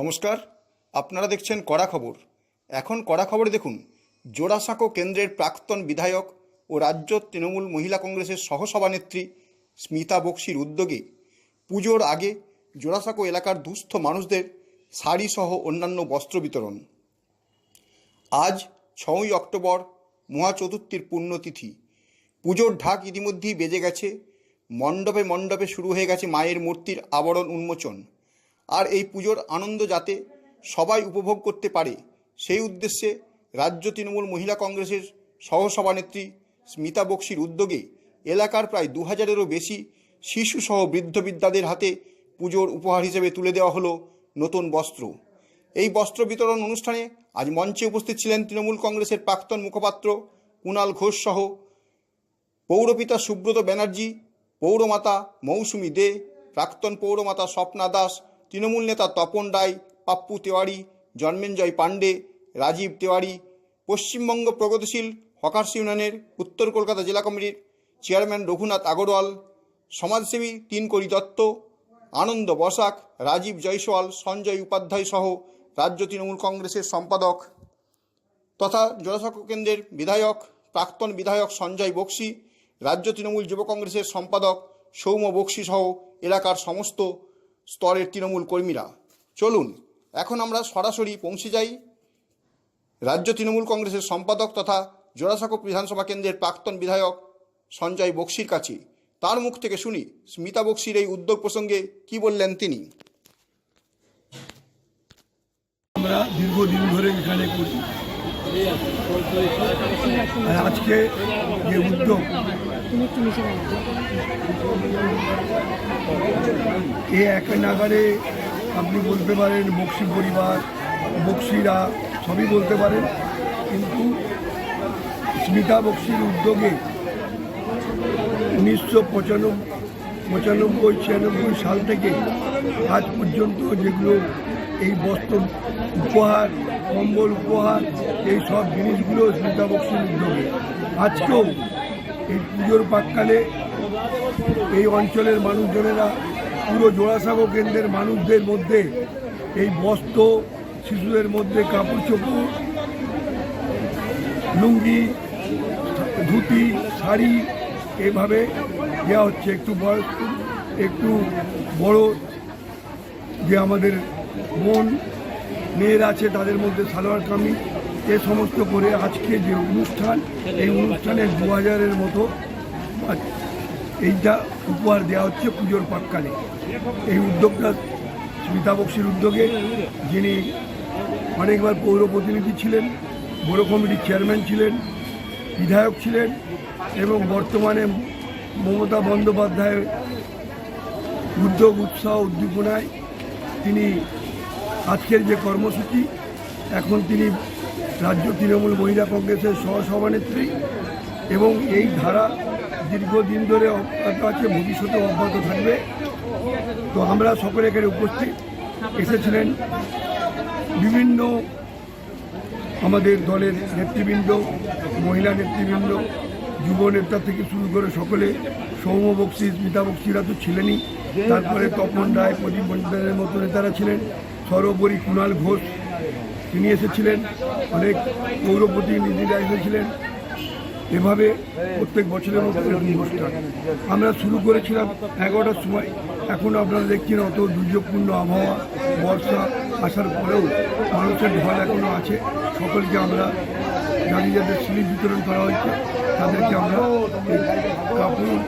নমস্কার, আপনারা দেখছেন কড়া খবর। এখন কড়া খবরে দেখুন, জোড়াসাঁকো কেন্দ্রের প্রাক্তন বিধায়ক ও রাজ্য তৃণমূল মহিলা কংগ্রেসের সহসভানেত্রী স্মিতা বক্সির উদ্যোগে পুজোর আগে জোড়াসাঁকো এলাকার দুস্থ মানুষদের শাড়িসহ অন্যান্য বস্ত্র বিতরণ। আজ ছয়ই অক্টোবর, মহাচতুর্থীর পুণ্যতিথি। পুজোর ঢাক ইতিমধ্যেই বেজে গেছে, মণ্ডপে মণ্ডপে শুরু হয়ে গেছে মায়ের মূর্তির আবরণ উন্মোচন। আর এই পুজোর আনন্দ যাতে সবাই উপভোগ করতে পারে, সেই উদ্দেশ্যে রাজ্য তৃণমূল মহিলা কংগ্রেসের সহসভানেত্রী স্মিতা বক্সির উদ্যোগে এলাকার প্রায় দু হাজারেরও বেশি শিশুসহ বৃদ্ধ বিদ্যাদের হাতে পুজোর উপহার হিসেবে তুলে দেওয়া হলো নতুন বস্ত্র। এই বস্ত্র বিতরণ অনুষ্ঠানে আজ মঞ্চে উপস্থিত ছিলেন তৃণমূল কংগ্রেসের প্রাক্তন মুখপাত্র কুণাল ঘোষ সহ পৌরপিতা সুব্রত ব্যানার্জি, পৌরমাতা মৌসুমী দে, প্রাক্তন পৌরমাতা স্বপ্না দাস তৃণমূল নেতা তপন রায়, পাপ্পু তেওয়ারি, জন্মেঞ্জয় পাণ্ডে, রাজীব তেওয়ারি, পশ্চিমবঙ্গ প্রগতিশীল হকার্স ইউনিয়নের উত্তর কলকাতা জেলা কমিটির চেয়ারম্যান রঘুনাথ আগরওয়াল, সমাজসেবী তিনকড়ি দত্ত, আনন্দ বসাক, রাজীব জয়সওয়াল, সঞ্জয় উপাধ্যায় সহ রাজ্য তৃণমূল কংগ্রেসের সম্পাদক তথা জনসংখ্যা কেন্দ্রের বিধায়ক, প্রাক্তন বিধায়ক সঞ্জয় বক্সি, রাজ্য তৃণমূল যুব কংগ্রেসের সম্পাদক সৌম্য বক্সি সহ এলাকার সমস্ত স্তরের তৃণমূল কর্মীরা। চলুন, এখন আমরা সরাসরি পৌঁছে যাই। রাজ্য তৃণমূল কংগ্রেসের সম্পাদক তথা জোড়াসাঁকো বিধানসভা কেন্দ্রের প্রাক্তন বিধায়ক সঞ্জয় বক্সির কাছে। তার মুখ থেকে শুনি স্মিতা বক্সির এই উদ্যোগ প্রসঙ্গে কি বললেন তিনি। আমরা দীর্ঘদিন ধরে এখানে করি। আজকে যে উদ্যোগ, এ এক নাগারে আপনি বলতে পারেন বক্সি পরিবার, বক্সিরা সবই বলতে পারেন, কিন্তু স্মিতা বক্সির উদ্যোগে উনিশশো পঁচানব্বই পঁচানব্বই, ছিয়ানব্বই সাল থেকে আজ পর্যন্ত যেগুলো এই বস্ত্র উপহার কম্বল উপহার, এই সব জিনিসগুলো স্মিতা বক্সির উদ্যোগে। আজকেও এই পুজোর পাককালে এই অঞ্চলের মানুষজনেরা, পুরো জোড়াসাগো কেন্দ্রের মানুষদের মধ্যে এই বস্ত্র, শিশুদের মধ্যে কাপড় চোপড়, লুঙ্গি, ধুতি, শাড়ি, এভাবে দেওয়া হচ্ছে। একটু বয়স্ক, একটু বড় যে আমাদের বোন মেয়েরা আছে, তাদের মধ্যে সালোয়ার কামিজ, এ সমস্ত করে আজকে যে অনুষ্ঠান, এই অনুষ্ঠানে দু হাজারের মতো এইটা উপহার দেওয়া হচ্ছে পুজোর পাককালে এই উদ্যোগটা স্মিতা বক্সির উদ্যোগে, যিনি অনেকবার পৌর প্রতিনিধি ছিলেন বড় কমিটির চেয়ারম্যান ছিলেন, বিধায়ক ছিলেন, এবং বর্তমানে মমতা বন্দ্যোপাধ্যায়ের উদ্যোগ, উৎসাহ, উদ্দীপনায় তিনি আজকের যে কর্মসূচি, এখন তিনি রাজ্য তৃণমূল মহিলা কংগ্রেসের সহসভানেত্রী এবং এই ধারা দীর্ঘদিন ধরে অব্যাহত আছে ভবিষ্যতে অব্যাহত থাকবে। তো আমরা সকলে এখানে উপস্থিত। এসেছিলেন বিভিন্ন আমাদের দলের নেতৃবৃন্দ, মহিলা নেতৃবৃন্দ, যুব নেতা থেকে শুরু করে সকলে, সৌম্য বক্সি, স্মিতা বক্সিরা তো ছিলেনই। তারপরে তপন রায়, প্রদীপ বন্দ্যোপাধ্যায়ের মতো নেতারা ছিলেন। সর্বোপরি কুণাল ঘোষ, তিনি এসেছিলেন। অনেক পৌর প্রতিনিধিরা এসেছিলেন এভাবে প্রত্যেক বছরের মতো এরকম অনুষ্ঠান। আমরা শুরু করেছিলাম এগারোটার সময়। এখন আপনারা দেখছেন অত দুর্যোগপূর্ণ আবহাওয়া, বর্ষা আসার পরেও মানুষের ঢল এখনও আছে। সকলকে আমরা জানি যাদের স্লিপ বিতরণ করা হয়েছে, তাদেরকে আমরা কাপড়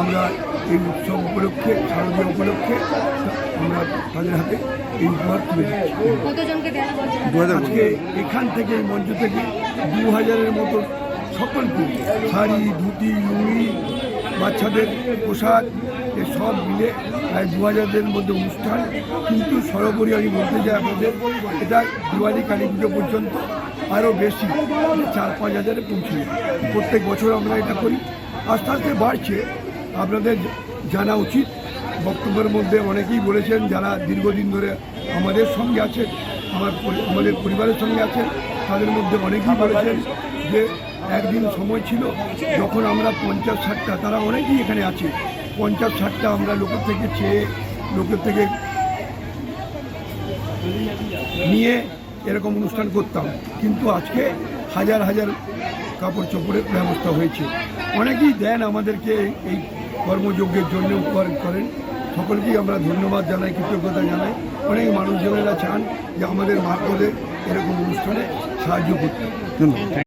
আমরা এই উৎসব উপলক্ষে শারদীয় উপলক্ষে আমরা তাদের হাতে এই উপহার তুলে দিচ্ছি। আজকে এখান থেকে এই মঞ্চ থেকে দু হাজারের মতো সকলকে শাড়ি ধুতি লুঙ্গি বাচ্চাদের পোশাক সব মিলে প্রায় দু হাজারের মধ্যে অনুষ্ঠান। কিন্তু সর্বোপরি আমি বলতে চাই আপনাদের এটা দিওয়ালি কালী পুজো পর্যন্ত আরও বেশি চার পাঁচ হাজারে পৌঁছে। প্রত্যেক বছর আমরা এটা করি। আস্তে আস্তে বাড়ছে আপনাদের জানা উচিত। বক্তব্যের মধ্যে অনেকেই বলেছেন যারা দীর্ঘদিন ধরে আমাদের সঙ্গে আছে, আমার আমাদের পরিবারের সঙ্গে আছেন তাদের মধ্যে অনেকেই বলেছেন যে একদিন সময় ছিল যখন আমরা পঞ্চাশ ষাটটা, তারা অনেকেই এখানে আছে। পঞ্চাশ ষাটটা আমরা লোকের থেকে চেয়ে, লোকের থেকে নিয়ে এরকম অনুষ্ঠান করতাম। কিন্তু আজকে হাজার হাজার কাপড় চোপড়ের ব্যবস্থা হয়েছে। অনেকেই দেন আমাদেরকে এই কর্মযজ্ঞের জন্য উপকার করেন। সকলকেই আমরা ধন্যবাদ জানাই কৃতজ্ঞতা জানাই। অনেক মানুষজনেরা চান যে আমাদের মারফতে এরকম অনুষ্ঠানে সাহায্য করতে। ধন্যবাদ।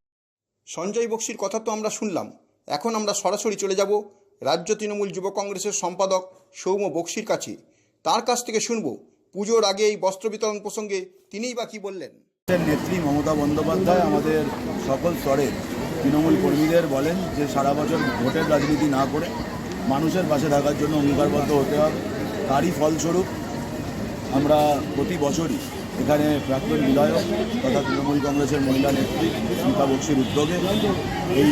সঞ্জয় বক্সির কথা তো আমরা শুনলাম। এখন আমরা সরাসরি চলে যাব রাজ্য তৃণমূল যুব কংগ্রেসের সম্পাদক সৌম্য বক্সির কাছে। তার কাছ থেকে শুনব পুজোর আগে এই বস্ত্র বিতরণ প্রসঙ্গে তিনিই বা কী বললেন? নেত্রী মমতা বন্দ্যোপাধ্যায় আমাদের সকল স্তরের তৃণমূল কর্মীদের বলেন যে সারা বছর ভোটের রাজনীতি না করে মানুষের পাশে থাকার জন্য অঙ্গীকারবদ্ধ হতে হবে তারই ফলস্বরূপ আমরা প্রতি বছরই এখানে প্রাক্তন বিধায়ক তথা তৃণমূল কংগ্রেসের মহিলা নেত্রী স্মিতা বক্সির উদ্যোগে এই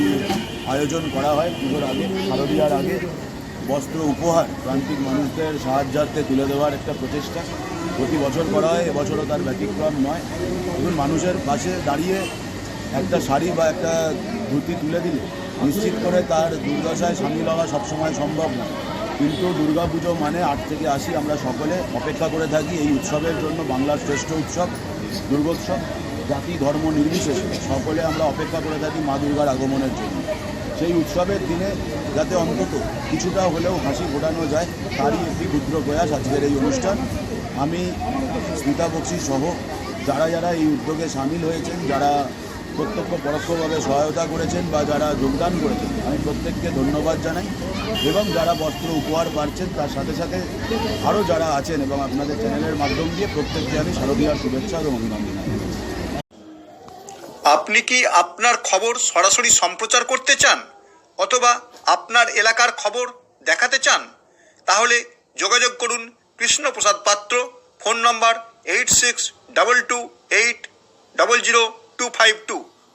আয়োজন করা হয় পুজোর আগে, শারদীয়ার আগে। বস্ত্র উপহার প্রান্তিক মানুষদের সাহায্যার্থে তুলে দেওয়ার একটা প্রচেষ্টা প্রতি বছর করা হয়। এবছরও তার ব্যতিক্রম নয়। মানুষের পাশে দাঁড়িয়ে একটা শাড়ি বা একটা ধুতি তুলে দিলে নিশ্চিত করে তার দুর্দশায় সামিল হওয়া সবসময় সম্ভব নয় কিন্তু দুর্গাপুজো মানে আট থেকে আশি আমরা সকলে অপেক্ষা করে থাকি এই উৎসবের জন্য বাংলার শ্রেষ্ঠ উৎসব, দুর্গোৎসব, জাতি, ধর্ম নির্বিশেষে। সকলে আমরা অপেক্ষা করে থাকি মা দুর্গার আগমনের জন্য। সেই উৎসবের দিনে যাতে অন্তত কিছুটা হলেও হাসি ফোটানো যায়, তারই একটি ক্ষুদ্র প্রয়াস আজকের এই অনুষ্ঠান। আমি স্মিতা বক্সি সহ যারা যারা এই উদ্যোগে সামিল হয়েছেন, যারা প্রত্যক্ষ পরোক্ষভাবে সহায়তা করেছেন বা যারা যোগদান করেছেন, আমি প্রত্যেককে ধন্যবাদ জানাই এবং যারা বস্ত্র উপহার পাচ্ছেন, তার সাথে সাথে আরও যারা আছেন এবং আপনাদের চ্যানেলের মাধ্যম দিয়ে প্রত্যেককে আমি শারদীয়ার শুভেচ্ছা এবং অভিনন্দন আপনি কি আপনার খবর সরাসরি সম্প্রচার করতে চান অথবা আপনার এলাকার খবর দেখাতে চান? তাহলে যোগাযোগ করুন Krishnaprasad Patra, phone number eight six double two eight double zero two five two.